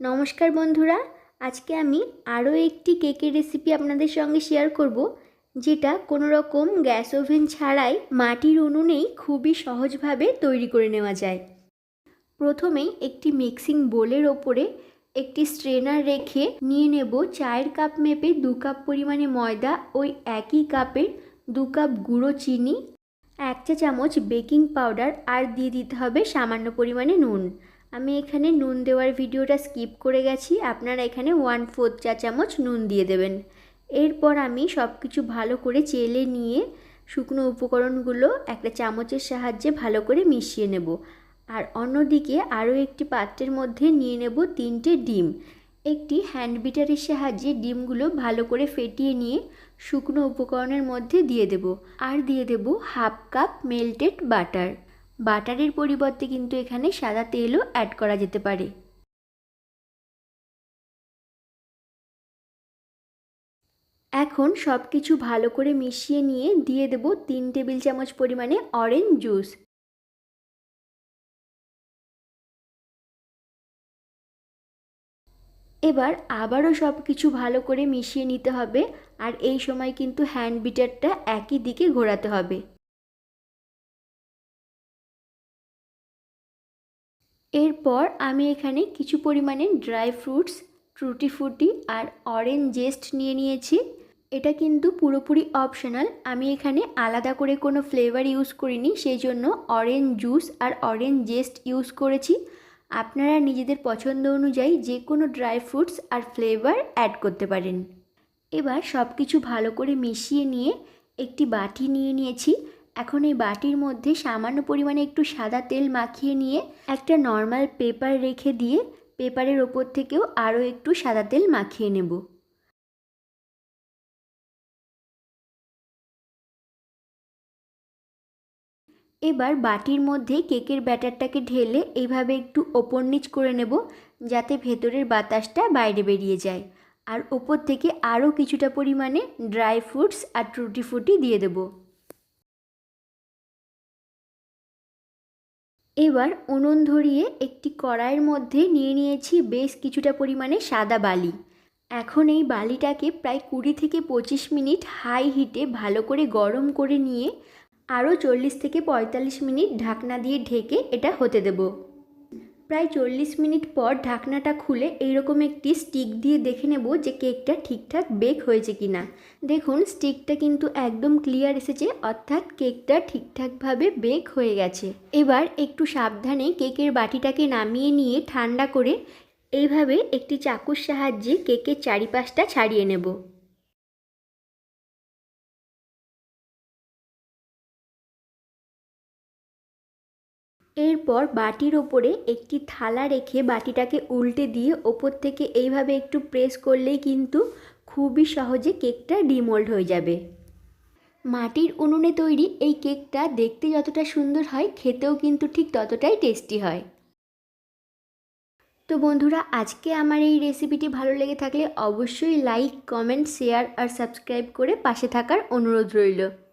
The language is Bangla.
নমস্কার বন্ধুরা, আজকে আমি আরও একটি কেকের রেসিপি আপনাদের সঙ্গে শেয়ার করব, যেটা কোনো রকম গ্যাস ওভেন ছাড়াই মাটির উনুনেই খুবই সহজভাবে তৈরি করে নেওয়া যায়। প্রথমেই একটি মিক্সিং বোলের ওপরে একটি স্ট্রেনার রেখে নিয়ে নেব চায়ের কাপ মেপে দু কাপ পরিমাণে ময়দা ওই একই কাপের দু কাপ গুঁড়ো চিনি, এক চা চামচ বেকিং পাউডার আর দিয়ে দিতে হবে সামান্য পরিমাণে নুন। আমি এখানে নুন দেওয়ার ভিডিওটা স্কিপ করে গেছি। আপনারা এখানে ওয়ান ফোর্থ চা চামচ নুন দিয়ে দেবেন। এরপর আমি সব কিছু ভালো করে চেলে নিয়ে শুকনো উপকরণগুলো একটা চামচের সাহায্যে ভালো করে মিশিয়ে নেব। আর অন্যদিকে আরও একটি পাত্রের মধ্যে নিয়ে নেব তিনটে ডিম। একটি হ্যান্ড বিটারের সাহায্যে ডিমগুলো ভালো করে ফেটিয়ে নিয়ে শুকনো উপকরণের মধ্যে দিয়ে দেব। আর দিয়ে দেব হাফ কাপ মেল্টেড বাটার। বাটারের পরিবর্তে কিন্তু এখানে সাদা তেলও অ্যাড করা যেতে পারে। এখন সব কিছু ভালো করে মিশিয়ে নিয়ে দিয়ে দেব তিন টেবিল চামচ পরিমাণে অরেঞ্জ জুস এবার আবারও সব কিছু ভালো করে মিশিয়ে নিতে হবে, আর এই সময় কিন্তু হ্যান্ড বিটারটা একই দিকে ঘোরাতে হবে। এরপর আমি এখানে কিছু পরিমাণে ড্রাই ফ্রুটস ট্রুটি ফ্রুটি আর অরেঞ্জ জেস্ট নিয়ে নিয়েছি। এটা কিন্তু পুরোপুরি অপশনাল আমি এখানে আলাদা করে কোনো ফ্লেভার ইউজ করিনি, সেই জন্য অরেঞ্জ জুস আর অরেঞ্জ জেস্ট ইউজ করেছি। আপনারা নিজেদের পছন্দ অনুযায়ী যে কোনো ড্রাই ফ্রুটস আর ফ্লেভার অ্যাড করতে পারেন। এবার সব কিছু ভালো করে মিশিয়ে নিয়ে একটি বাটি নিয়ে নিয়েছি। এখন এই বাটির মধ্যে সামান্য পরিমাণে একটু সাদা তেল মাখিয়ে নিয়ে একটা নর্মাল পেপার রেখে দিয়ে পেপারের ওপর থেকেও আরও একটু সাদা তেল মাখিয়ে নেব। এবার বাটির মধ্যে কেকের ব্যাটারটাকে ঢেলে এইভাবে একটু ওপর নিচ করে নেব যাতে ভেতরের বাতাসটা বাইরে বেরিয়ে যায়। আর ওপর থেকে আরও কিছুটা পরিমাণে ড্রাই ফ্রুটস আর ট্রুটি ফ্রুটি দিয়ে দেবো। এবার উনুন ধরিয়ে একটি কড়াইয়ের মধ্যে নিয়ে নিয়েছি বেশ কিছুটা পরিমাণে সাদা বালি। এখন এই বালিটাকে প্রায় কুড়ি থেকে পঁচিশ মিনিট হাই হিটে ভালো করে গরম করে নিয়ে আরও চল্লিশ থেকে পঁয়তাল্লিশ মিনিট ঢাকনা দিয়ে ঢেকে এটা হতে দেব। প্রায় চল্লিশ মিনিট পর ঢাকনাটা খুলে এইরকম একটি স্টিক দিয়ে দেখে নেব যে কেকটা ঠিকঠাক বেক হয়েছে কি না দেখুন, স্টিকটা কিন্তু একদম ক্লিয়ার এসেছে, অর্থাৎ কেকটা ঠিকঠাকভাবে বেক হয়ে গেছে। এবার একটু সাবধানে কেকের বাটিটাকে নামিয়ে নিয়ে ঠান্ডা করে এইভাবে একটি চাকুর সাহায্যে কেকের চারিপাশটা ছাড়িয়ে নেব। এরপর বাটির ওপরে একটি থালা রেখে বাটিটাকে উল্টে দিয়ে ওপর থেকে এইভাবে একটু প্রেস করলেই কিন্তু খুবই সহজে কেকটা ডিমোল্ড হয়ে যাবে। মাটির উনুনে তৈরি এই কেকটা দেখতে যতটা সুন্দর হয়, খেতেও কিন্তু ঠিক ততটাই টেস্টি হয়। তো বন্ধুরা, আজকে আমার এই রেসিপিটি ভালো লেগে থাকলে অবশ্যই লাইক, কমেন্ট, শেয়ার আর সাবস্ক্রাইব করে পাশে থাকার অনুরোধ রইল।